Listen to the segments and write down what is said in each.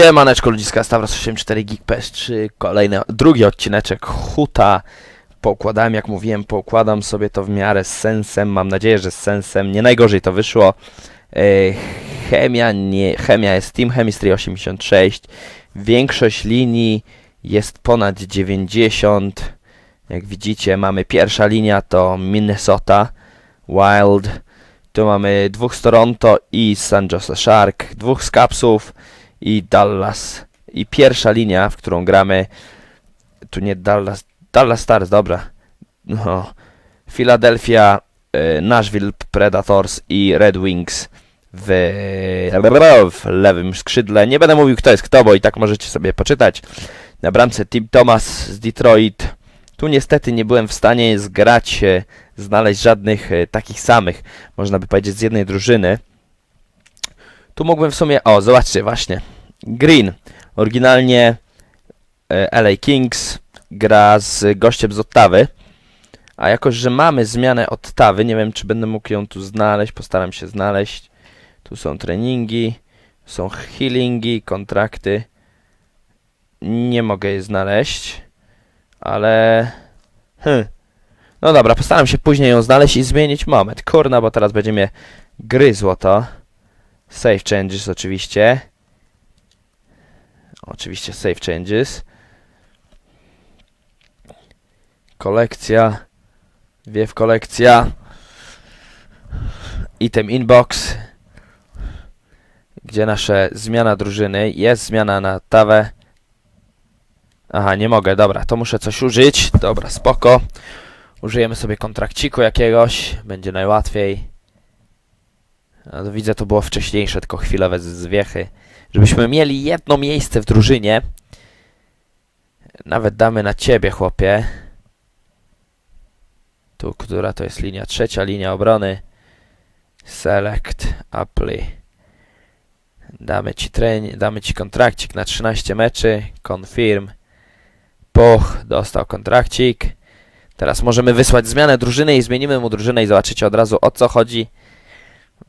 Siemaneczko ludziska, Stavros 84 Geek PS3, kolejny, drugi odcineczek Huta. Poukładałem, jak mówiłem, poukładam sobie to w miarę z sensem, mam nadzieję, że z sensem, nie najgorzej to wyszło. E, chemia, nie, chemia jest Team Chemistry 86, większość linii jest ponad 90. Jak widzicie, mamy pierwsza linia to Minnesota Wild, tu mamy dwóch z Toronto i San Jose Shark, dwóch z Capsów i Dallas. I pierwsza linia, w którą gramy, tu nie Dallas, Dallas Stars, dobra. No. Philadelphia, e, Nashville Predators i Red Wings w, w lewym skrzydle. Nie będę mówił kto jest kto, bo i tak możecie sobie poczytać. Na bramce Tim Thomas z Detroit. Tu niestety nie byłem w stanie zgrać, e, znaleźć żadnych e, takich samych, można by powiedzieć, z jednej drużyny. Tu mógłbym w sumie... O, zobaczcie, właśnie. Green. Oryginalnie e, LA Kings gra z gościem z Ottawy. A jakoś, że mamy zmianę Ottawy, nie wiem, czy będę mógł ją tu znaleźć, postaram się znaleźć. Tu są treningi, są healingi, kontrakty. Nie mogę je znaleźć, ale... Hm. No dobra, postaram się później ją znaleźć i zmienić moment. Kurna, bo teraz będzie mnie gryzło to. Save changes oczywiście. Oczywiście save changes. Kolekcja. Wiew kolekcja. Item inbox. Gdzie nasze zmiana drużyny. Jest zmiana na tawę. Aha, nie mogę, dobra, to muszę coś użyć. Dobra, spoko. Użyjemy sobie kontrakciku jakiegoś. Będzie najłatwiej. Widzę, to było wcześniejsze, tylko chwilowe zwiechy. Żebyśmy mieli jedno miejsce w drużynie. Nawet damy na ciebie, chłopie. Tu, która to jest linia? Trzecia linia obrony. Select, apply. Damy ci trening, damy ci kontrakcik na 13 meczy. Confirm. Puch, dostał kontrakcik. Teraz możemy wysłać zmianę drużyny i zmienimy mu drużynę i zobaczycie od razu o co chodzi.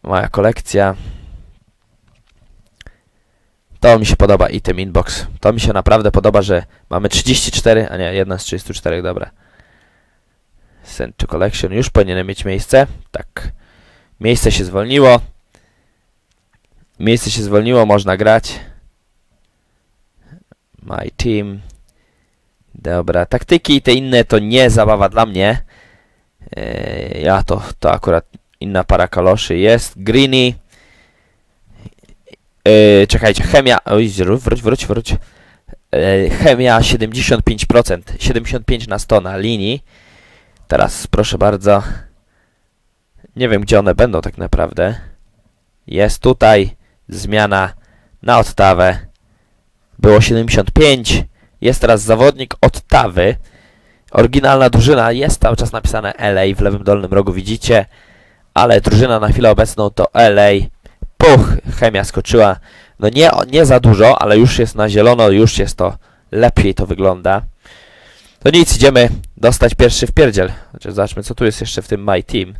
Moja kolekcja. To mi się podoba item inbox. To mi się naprawdę podoba, że mamy 34, a nie, jedna z 34, dobra. Send to collection. Już powinienem mieć miejsce. Tak. Miejsce się zwolniło. Miejsce się zwolniło, można grać. My team. Dobra, taktyki i te inne to nie zabawa dla mnie. Eee, ja to, to akurat inna para kaloszy jest. Greeny. Eee, czekajcie, chemia. Oj, wróć, wróć, wróć. Eee, chemia 75%. 75 na 100 na linii. Teraz proszę bardzo. Nie wiem gdzie one będą tak naprawdę. Jest tutaj zmiana na Ottawę. Było 75. Jest teraz zawodnik Ottawy. Oryginalna drużyna jest cały czas napisane LA w lewym dolnym rogu widzicie. Ale drużyna na chwilę obecną to LA. Puch, chemia skoczyła. No nie, nie za dużo, ale już jest na zielono, już jest to lepiej to wygląda. To nic, idziemy dostać pierwszy wpierdziel. Znaczy, zobaczmy co tu jest jeszcze w tym My Team.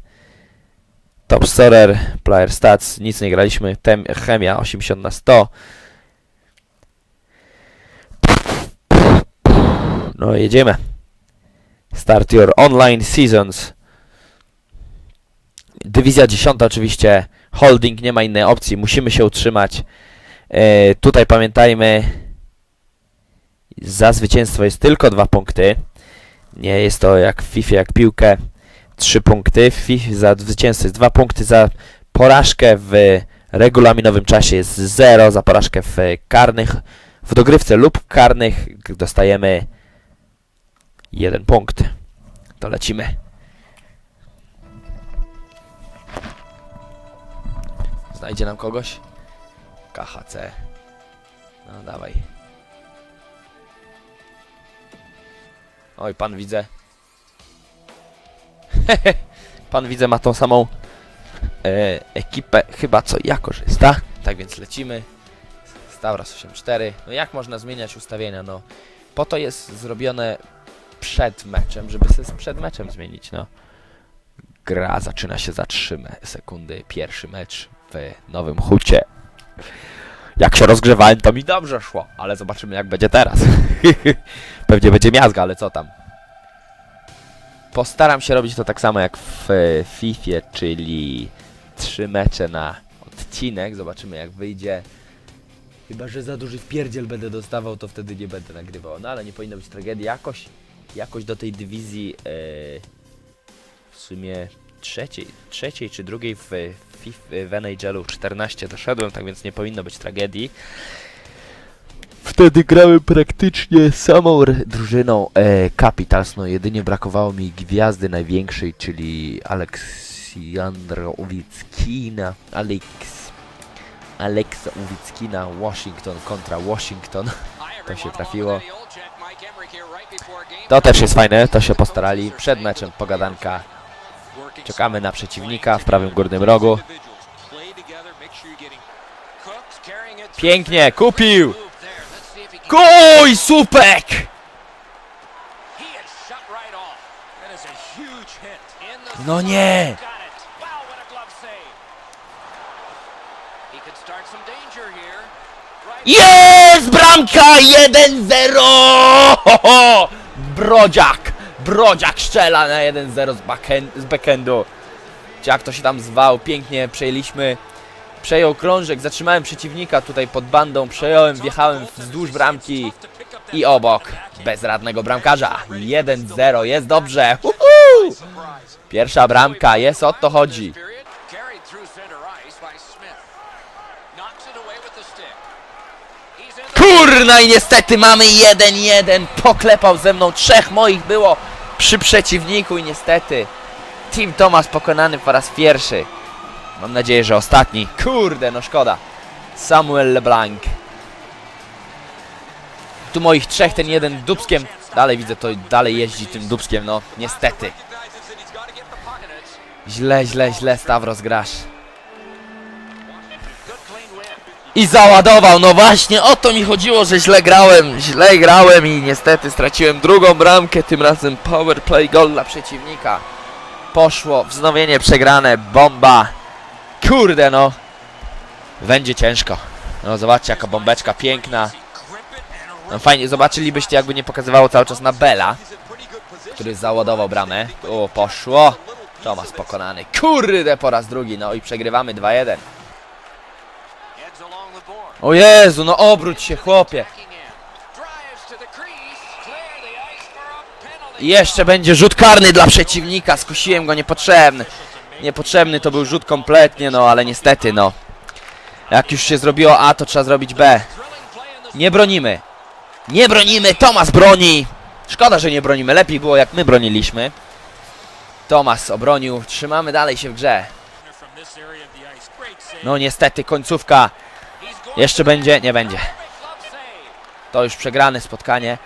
Top Scorer, Player Stats, nic nie graliśmy. Tem, chemia 80 na 100. No jedziemy. Start your online seasons. Dywizja 10 oczywiście. Holding, nie ma innej opcji. Musimy się utrzymać. E, tutaj pamiętajmy, za zwycięstwo jest tylko dwa punkty. Nie jest to jak w FIFA, jak piłkę. Trzy punkty. W FIFA za zwycięstwo jest dwa punkty. Za porażkę w regulaminowym czasie jest zero. Za porażkę w karnych, w dogrywce lub karnych dostajemy jeden punkt. To lecimy. Znajdzie nam kogoś? KHC. No dawaj. Oj, pan widzę. pan widzę ma tą samą e, ekipę chyba co ja korzysta. Tak więc lecimy. Stavros 84. No jak można zmieniać ustawienia? No po to jest zrobione przed meczem, żeby sobie przed meczem zmienić, no. Gra zaczyna się za 3 me- sekundy. Pierwszy mecz w Nowym Hucie. Jak się rozgrzewałem, to mi dobrze szło, ale zobaczymy jak będzie teraz. Pewnie będzie miazga, ale co tam. Postaram się robić to tak samo jak w FIFA, czyli trzy mecze na odcinek. Zobaczymy jak wyjdzie. Chyba, że za duży wpierdziel będę dostawał, to wtedy nie będę nagrywał. No ale nie powinno być tragedii. Jakoś, jakoś do tej dywizji e, w sumie trzeciej, trzeciej czy drugiej w, FIFA, w NHL 14 doszedłem, tak więc nie powinno być tragedii. Wtedy grałem praktycznie samą drużyną e, Capitals, no jedynie brakowało mi gwiazdy największej, czyli Aleksandra Uwickina, Alex, Alexa Uwickina, Washington kontra Washington. To się trafiło. To też jest fajne, to się postarali. Przed meczem pogadanka. Czekamy na przeciwnika w prawym górnym rogu. Pięknie, kupił! Kuj, supek! No nie! Jest bramka 1-0! Ho, ho! Brodziak! Brodziak szczela na 1-0 z, z backendu. Jak to się tam zwał, pięknie przejęliśmy. Przejął krążek, zatrzymałem przeciwnika tutaj pod bandą, przejąłem, wjechałem wzdłuż bramki i obok bezradnego bramkarza. 1-0, jest dobrze. Uhu! Pierwsza bramka, jest o to chodzi. Kurna i niestety mamy 1-1. Poklepał ze mną trzech moich było przy przeciwniku i niestety Team Thomas pokonany po raz pierwszy. Mam nadzieję, że ostatni. Kurde, no szkoda. Samuel LeBlanc. Tu moich trzech, ten jeden dubskiem. Dalej widzę, to dalej jeździ tym dubskiem, no niestety. Źle, źle, źle, Stavros grasz. I załadował, no właśnie o to mi chodziło, że źle grałem, źle grałem i niestety straciłem drugą bramkę, tym razem power play goal dla przeciwnika. Poszło, wznowienie przegrane, bomba. Kurde no. Będzie ciężko. No zobaczcie jaka bombeczka piękna. No fajnie, zobaczylibyście jakby nie pokazywało cały czas na Bela, który załadował bramę. O, poszło. Tomas pokonany. Kurde po raz drugi, no i przegrywamy 2-1. O Jezu, no obróć się chłopie. I jeszcze będzie rzut karny dla przeciwnika. Skusiłem go niepotrzebny. Niepotrzebny to był rzut kompletnie, no ale niestety, no. Jak już się zrobiło A, to trzeba zrobić B. Nie bronimy. Nie bronimy, Tomas broni. Szkoda, że nie bronimy. Lepiej było jak my broniliśmy. Tomas obronił. Trzymamy dalej się w grze. No niestety, końcówka. Jeszcze będzie? Nie będzie. To już przegrane spotkanie.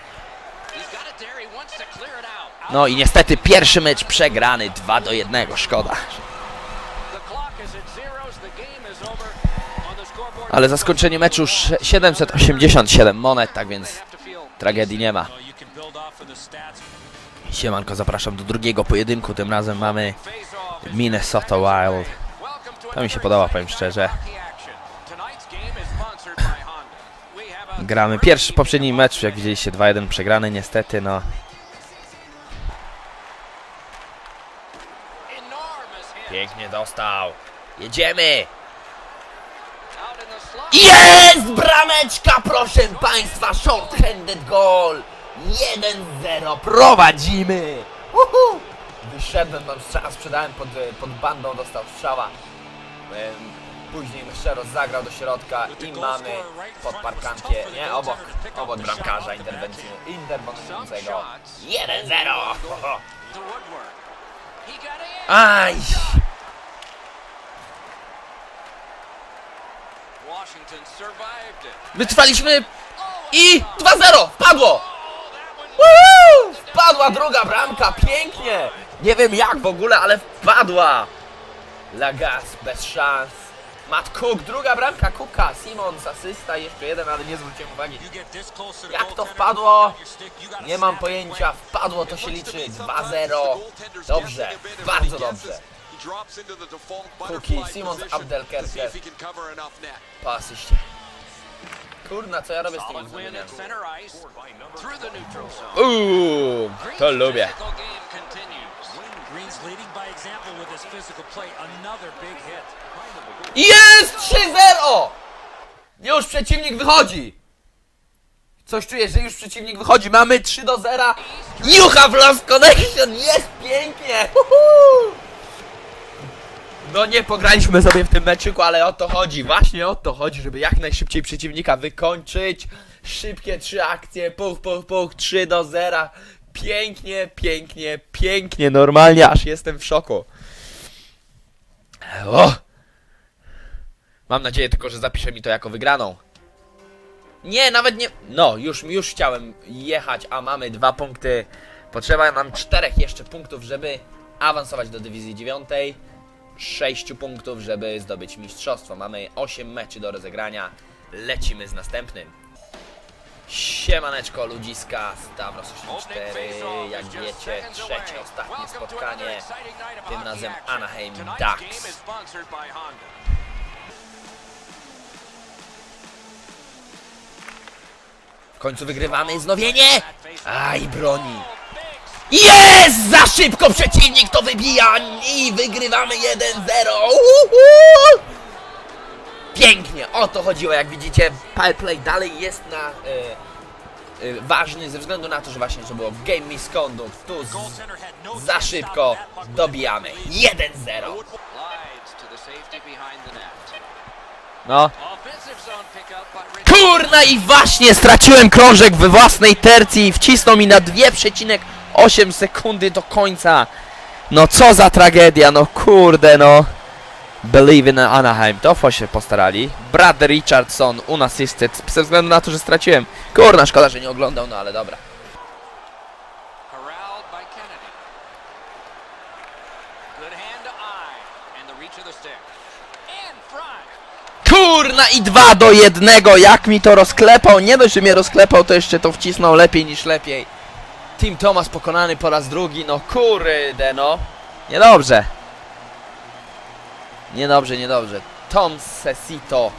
No i niestety pierwszy mecz przegrany 2 do 1. Szkoda. Ale za skończenie meczu sz- 787 monet, tak więc tragedii nie ma. Siemanko, zapraszam do drugiego pojedynku. Tym razem mamy Minnesota Wild. To mi się podoba, powiem szczerze. Gramy pierwszy, poprzedni mecz, jak widzieliście, 2-1 przegrany, niestety, no. Pięknie dostał. Jedziemy! Jest brameczka, proszę Państwa, short-handed goal! 1-0, prowadzimy! Uhu! Wyszedłem tam strzała, sprzedałem pod, e, pod bandą, dostał strzała. Później jeszcze rozagrał do środka i mamy pod parkancie, nie, obok, obok bramkarza interwencji, interwenującego. 1-0! Ho, ho. Aj! Wytrwaliśmy i 2-0! Wpadło! Woohoo! Wpadła druga bramka, pięknie! Nie wiem jak w ogóle, ale wpadła! Lagas bez szans. Matt Cook, druga bramka Cooka, Simons asysta, jeszcze jeden, ale nie zwróciłem uwagi. Jak to wpadło? Nie mam pojęcia, wpadło to się liczy 2-0. Dobrze, bardzo dobrze. Cookie, Simons Abdelkerker Po asyście. Kurna, co ja robię z tym. Uuu, to lubię. Green's leading by example with his physical play. Another big hit. Jest 3-0! Już przeciwnik wychodzi! Coś czuję, że już przeciwnik wychodzi. Mamy 3 do 0. You have lost connection! Jest pięknie! No nie pograliśmy sobie w tym meczyku, ale o to chodzi. Właśnie o to chodzi, żeby jak najszybciej przeciwnika wykończyć. Szybkie trzy akcje, puch, puch, puch, 3 do 0. Pięknie, pięknie, pięknie. Normalnie aż jestem w szoku. O! Mam nadzieję tylko, że zapisze mi to jako wygraną. Nie, nawet nie. No, już, już chciałem jechać, a mamy dwa punkty. Potrzeba nam czterech jeszcze punktów, żeby awansować do dywizji dziewiątej. Sześciu punktów, żeby zdobyć mistrzostwo. Mamy 8 meczy do rozegrania. Lecimy z następnym. Siemaneczko ludziska, Stavros 84, jak wiecie, trzecie, ostatnie spotkanie, tym razem Anaheim Ducks. Końcu wygrywamy znowienie! Aj, broni! Jest! Za szybko przeciwnik to wybija i wygrywamy 1-0! Uhu! Pięknie, o to chodziło, jak widzicie, power play dalej jest na... E, ważny ze względu na to, że właśnie, że było game misconduct, tu z, za to szybko dobijamy 1-0! Slides to the safety behind the net. No, Kurna i właśnie straciłem krążek we własnej tercji i wcisnął mi na 2,8 sekundy do końca. No co za tragedia, no kurde no. Believe in Anaheim, to się postarali. Brad Richardson unassisted, ze względu na to, że straciłem. Kurna, szkoda, że nie oglądał, no ale dobra. Kurna i 2 do 1, jak mi to rozklepał. Nie dość, że mnie rozklepał, to jeszcze to wcisnął lepiej niż lepiej. Tim Thomas pokonany po raz drugi, no kurde no. Niedobrze. Niedobrze, niedobrze. Tom Sesito.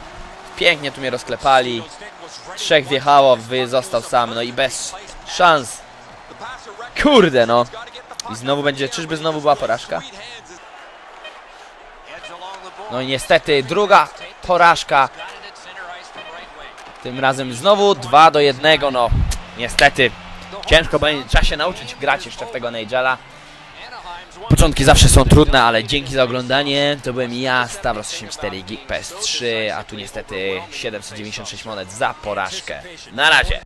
Pięknie tu mnie rozklepali. Trzech wjechało, wy został sam, no i bez szans. Kurde no. I znowu będzie, czyżby znowu była porażka? No i niestety druga porażka. Tym razem znowu 2 do 1, no niestety. Ciężko będzie, trzeba się nauczyć grać jeszcze w tego Nigela. Początki zawsze są trudne, ale dzięki za oglądanie. To byłem ja, Stavros84 Geek PS3, a tu niestety 796 monet za porażkę. Na razie.